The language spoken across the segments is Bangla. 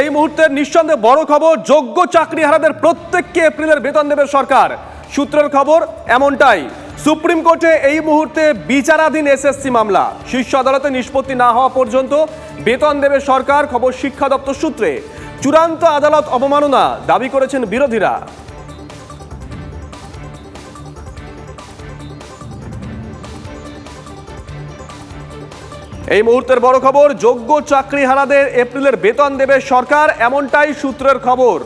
এই মুহূর্তে নিঃসন্দেহে বড় খবর, যোগ্য চাকরিহারাদের প্রত্যেককে এপ্রিলের বেতন দেবে সরকার। সূত্রের খবর এমনটাই। সুপ্রিম কোর্টে এই মুহূর্তে বিচারাধীন এসএসসি মামলা। শীর্ষ আদালতে নিষ্পত্তি না হওয়া পর্যন্ত বেতন দেবে সরকার, খবর শিক্ষা দপ্তর সূত্রে। চূড়ান্ত আদালত অবমাননা দাবি করেছেন বিরোধীরা। এই মুহূর্তের বড় খবর, যোগ্য চাকরিহারাদের এপ্রিলের বেতন দেবে সরকার, এমনটাই সূত্রের খবর।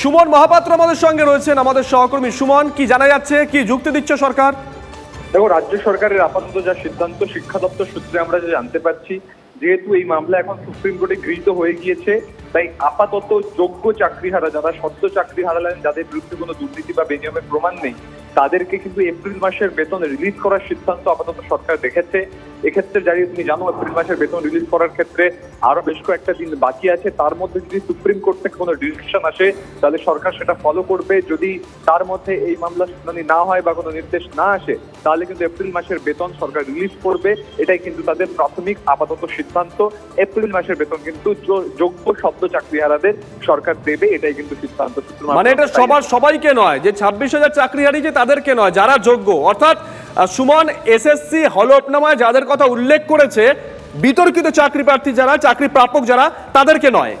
সুমন মহাপাত্র আমাদের সঙ্গে রয়েছেন, আমাদের সহকর্মী সুমন, কি জানা যাচ্ছে, কি যুক্তি দিচ্ছে সরকার? দেখো রাজ্য সরকারের আপাতত যা সিদ্ধান্ত, শিক্ষা দপ্তর সূত্রে আমরা যা জানতে পারছি, যেহেতু এই মামলা এখন সুপ্রিম কোর্টে গৃহীত হয়ে গিয়েছে, তাই আপাতত যোগ্য চাকরিহারা, যারা সদ্য চাকরি হারালেন, যাদের বিরুদ্ধে কোনো দুর্নীতি বা বেনিয়মের প্রমাণ নেই তাদেরকে কিন্তু এপ্রিল মাসের বেতন রিলিজ করার সিদ্ধান্ত আপাতত সরকার দেখেছে। এক্ষেত্রে যাই তুমি জানো, এপ্রিল মাসের বেতন রিলিজ করার ক্ষেত্রে আরও বেশ কয়েকটা দিন বাকি আছে। তার মধ্যে যদি সুপ্রিম কোর্ট থেকে কোনো ডিসিশন আসে, তাহলে সরকার সেটা ফলো করবে। যদি তার মধ্যে এই মামলা শুনানি না হয় বা কোনো নির্দেশ না আসে তাহলে কিন্তু এপ্রিল মাসের বেতন সরকার রিলিজ করবে। এটাই কিন্তু তাদের প্রাথমিক আপাতত সিদ্ধান্ত। এপ্রিল মাসের বেতন কিন্তু যোগ্য শব্দ চাকরিহারাদের সরকার দেবে এটাই কিন্তু সিদ্ধান্ত মানে এটা সবার সবাইকে নয় যে ছাব্বিশ হাজার চাকরি হারিয়েছে তাদেরকে নয় যারা যোগ্য। অর্থাৎ সুমন এসএসসি হলফনামায় যাদের কথা উল্লেখ করেছে বিতর্কিত চাকরি প্রার্থী যারা চাকরি প্রাপক যারা তাদেরকে নয়।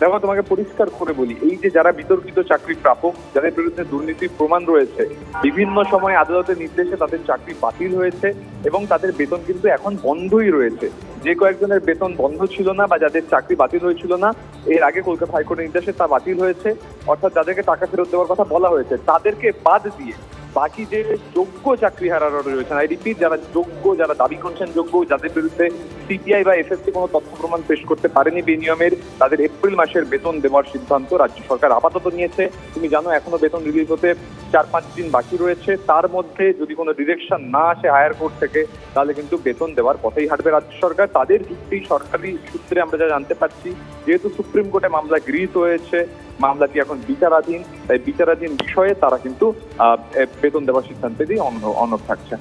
দেখো, তোমাকে পরিষ্কার করে বলি, এই যে যারা বিতর্কিত চাকরি প্রাপক, যাদের বিরুদ্ধে দুর্নীতির প্রমাণ রয়েছে, বিভিন্ন সময় আদালতের নির্দেশে তাদের চাকরি বাতিল হয়েছে এবং তাদের বেতন কিন্তু এখন বন্ধই রয়েছে। যে কয়েকজনের বেতন বন্ধ ছিল না বা যাদের চাকরি বাতিল হয়েছিল না, এর আগে কলকাতা হাইকোর্টের নির্দেশে তা বাতিল হয়েছে। অর্থাৎ যাদেরকে টাকা ফেরত দেওয়ার কথা বলা হয়েছে, তাদেরকে বাদ দিয়ে বাকি যে যোগ্য চাকরিহারারা রয়েছেন আই রিপিট যারা যোগ্য, যারা দাবি করছেন যোগ্য, যাদের বিরুদ্ধে সিপিআই বা এসএসসি কোনো তথ্য প্রমাণ পেশ করতে পারেনি বিনিয়মের তাদের এপ্রিল মাসের বেতন দেওয়ার সিদ্ধান্ত রাজ্য সরকার আপাতত নিয়েছে। তুমি জানো, এখনও বেতন রিলিজ হতে চার পাঁচ দিন বাকি রয়েছে। তার মধ্যে যদি কোনো ডিরেকশন না আসে হায়ার কোর্ট থেকে, তাহলে কিন্তু বেতন দেওয়ার পথেই হাঁটবে রাজ্য সরকার। তাদের যুক্তি সরকারি সূত্রে আমরা যা জানতে পারছি, যেহেতু সুপ্রিম কোর্টে মামলা গৃহীত হয়েছে মামলাটি এখন বিচারাধীন? তাই বিচারাধীন বিষয়ে তারা কিন্তু আহ, বেতন দেওয়ার সিদ্ধান্তে দিয়ে অন্য অনড় থাকছে।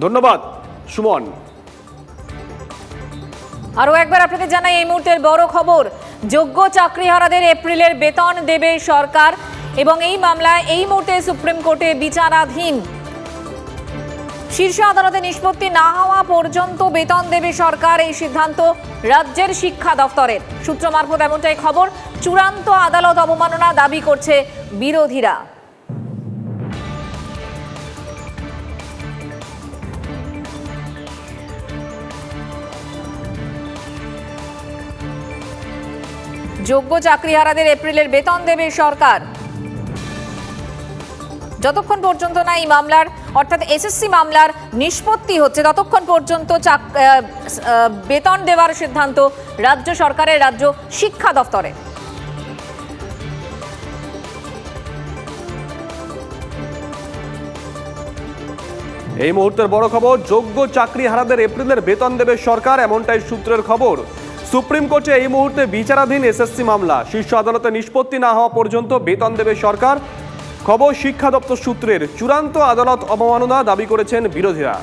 ধন্যবাদ সুমন। আরও একবার আপনাদের জানাই এই মুহূর্তের বড় খবর। যোগ্য চাকরিহারাদের এপ্রিলের বেতন দেবে সরকার এবং এই মামলায় এই মুহূর্তে সুপ্রিম কোর্টে বিচারাধীন। শীর্ষ আদালতে নিষ্পত্তি না হওয়া পর্যন্ত বেতন দেবে সরকার, এই সিদ্ধান্ত রাজ্যের শিক্ষা দফতরের। সূত্র মারফত এমনটাই খবর, চূড়ান্ত আদালত অবমাননা দাবি করছে বিরোধীরা। যোগ্য চাকরিহারাদের এপ্রিলের বেতন দেবে সরকার। যতক্ষণ পর্যন্ত না এই মামলার, অর্থাৎ এসএসসি মামলার নিষ্পত্তি হচ্ছে, ততক্ষণ পর্যন্ত বেতন দেওয়ার সিদ্ধান্ত রাজ্য সরকারের, রাজ্য শিক্ষা দফতরে এই মুহূর্তের বড় খবর, যোগ্য চাকরি হারাদের এপ্রিলের বেতন দেবে সরকার, এমনটাই সূত্রের খবর। সুপ্রিম কোর্টে এই মুহূর্তে বিচারাধীন এসএসসি মামলা। শীর্ষ আদালতে নিষ্পত্তি না হওয়া পর্যন্ত বেতন দেবে সরকার। খবর শিক্ষা দপ্তর সূত্রের চূড়ান্ত আদালত অবমাননা দাবি করেছেন বিরোধীরা।